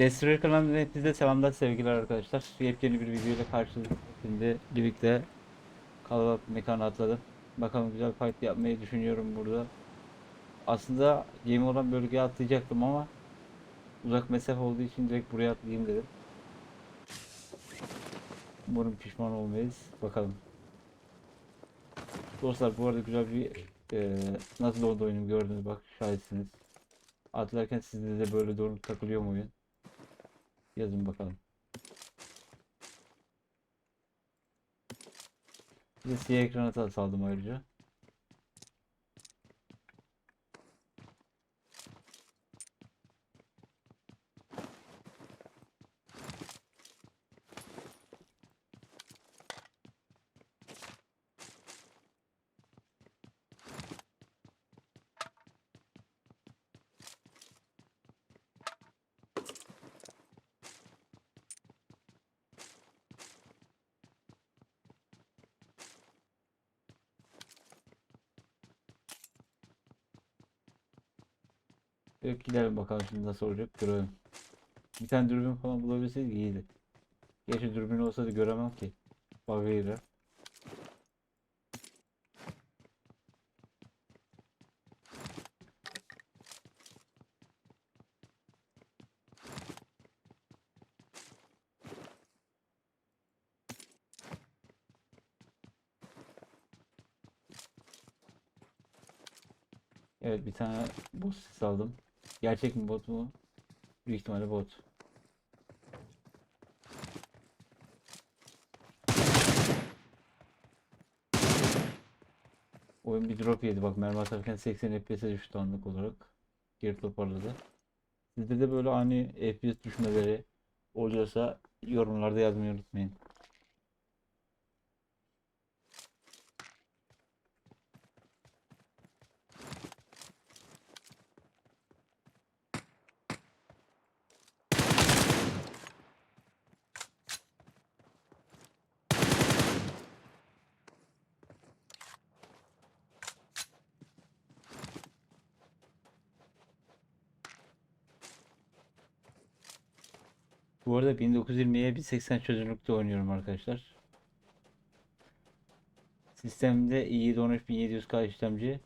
Destroyer kanalından hepinize selamlar sevgiler arkadaşlar. Yepyeni bir videoyla karşınızdayım. Şimdi birlikte kalabalık mekana atladım. Bakalım güzel fight yapmayı düşünüyorum burada. Aslında yeni olan bölgeye atlayacaktım ama uzak mesafe olduğu için direkt buraya atlayayım dedim. Umarım pişman olmayız. Bakalım. Dostlar bu arada güzel bir eee nasıl oldu oyunum gördünüz bak şahitsiniz. Atlarken sizde de böyle doğru takılıyor mu oyun? Yazın bakalım. Bir de siyah ekrana saldım ayrıca. Evet gidelim bakalım şimdi nasıl olacak görelim. Bir tane dürbün falan bulabilseydik iyiydi. Gerçi dürbün olsa da göremem ki. Bug'a. Evet bir tane bot ses aldım. Gerçek mi bot mu? Büyük ihtimalle bot. Oyun bir drop yedi bak mermi atarken 80 FPS'e düştü anlık olarak. Geri toparladı. Sizde de böyle ani FPS düşmeleri oluyorsa yorumlarda yazmayı unutmayın. Bu arada 1920'ye 1080 çözünürlükte oynuyorum arkadaşlar. Sistemde i7 13700K işlemci.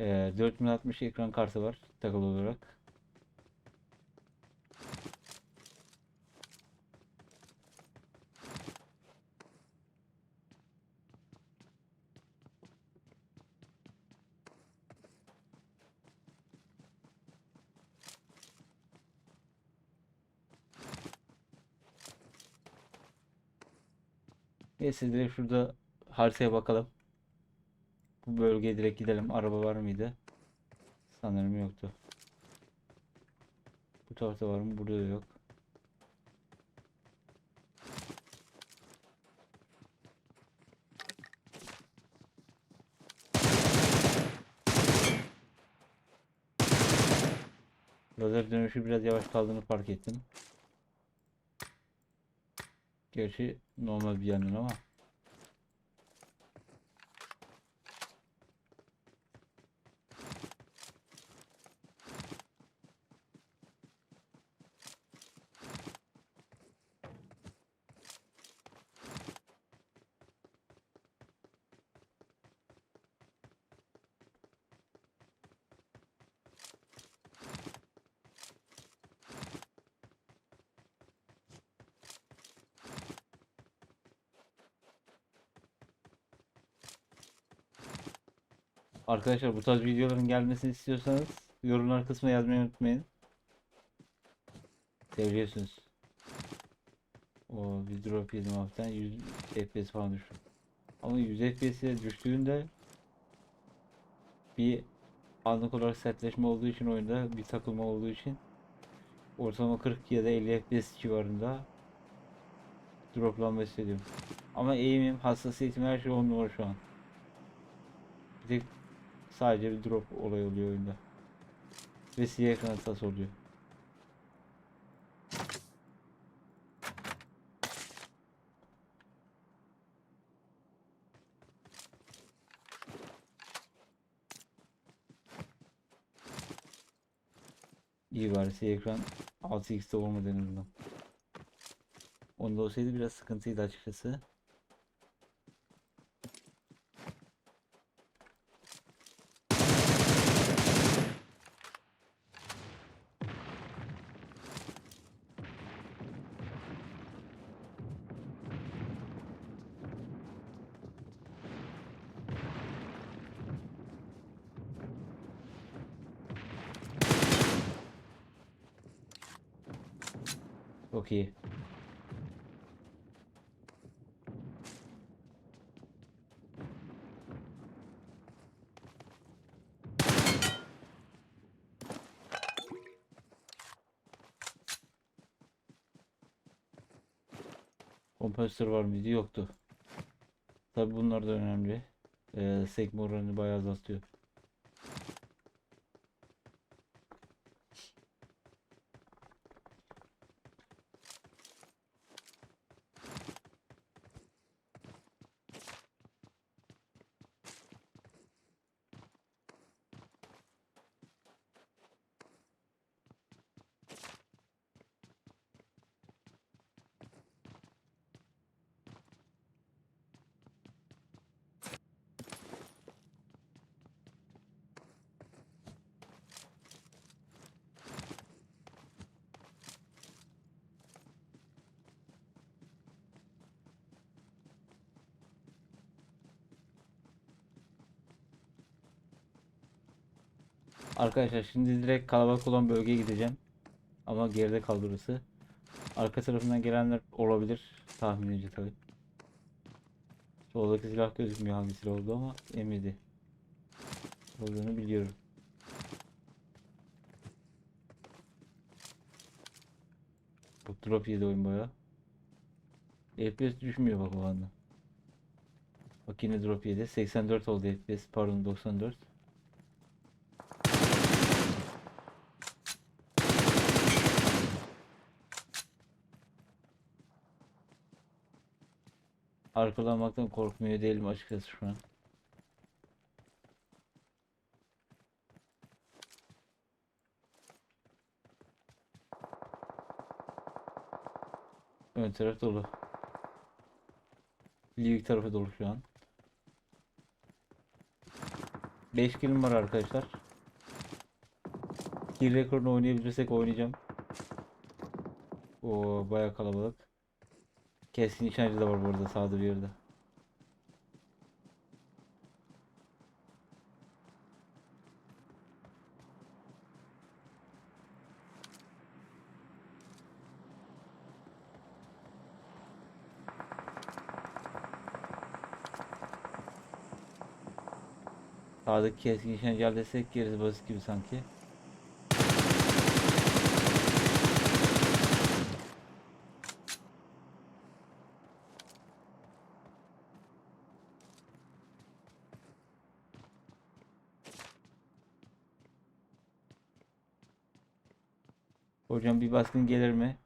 Ee, 4060 ekran kartı var takılı olarak. Neyse direkt şurada haritaya bakalım. Bu bölgeye direkt gidelim. Araba var mıydı? Sanırım yoktu. Bu tarafta var mı? Burada da yok. Lazer dönüşü biraz yavaş kaldığını fark ettim. Gerçi normal bir yandan ama. Arkadaşlar bu tarz videoların gelmesini istiyorsanız yorumlar kısmına yazmayı unutmayın. Seviyorsunuz. O bir drop yedim hafiften 100 FPS falan düştü. Ama 100 FPS'e düştüğünde bir anlık olarak sertleşme olduğu için oyunda bir takılma olduğu için ortalama 40 ya da 50 FPS civarında droplanma hissediyorum. Ama eğimim, hassasiyetim her şey on numara şu an. Bir tek sadece bir drop olay oluyor oyunda. Ve siyah ekran hatası oluyor. İyi bari şey ekran 6x'te olmadı en azından. Onda olsaydı biraz sıkıntıydı açıkçası. Çok iyi. Kompansatör var mıydı? Yoktu. Tabi bunlar da önemli. Ee, sekme bayağı azaltıyor. Arkadaşlar şimdi direkt kalabalık olan bölgeye gideceğim. Ama geride kaldı. Arka tarafından gelenler olabilir. Tahminimce tabi. Soldaki silah gözükmüyor hangi silah oldu ama emidi. Olduğunu biliyorum. Bu drop yedi oyun baya. FPS düşmüyor bak o anda. Bak yine drop yedi. 84 oldu FPS pardon 94. Arkalanmaktan korkmuyor değilim açıkçası şu an. Ön taraf dolu. Livik tarafı dolu şu an. 5 kilim var arkadaşlar. Kill rekorunu oynayabilirsek oynayacağım. O baya kalabalık. Keskin nişancı da var bu arada sağda bir yerde. Sağdaki keskin nişancı desek gerisi basit gibi sanki. Hocam bir baskın gelir mi?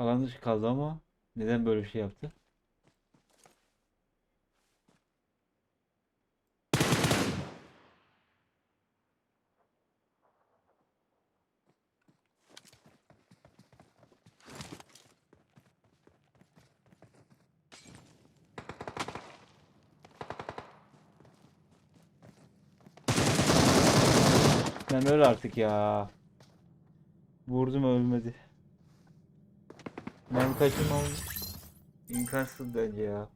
Alan dışı kaldı ama neden böyle bir şey yaptı? Ben öl artık ya. Vurdum ölmedi. Ben kaçırmam imkansız bence ya.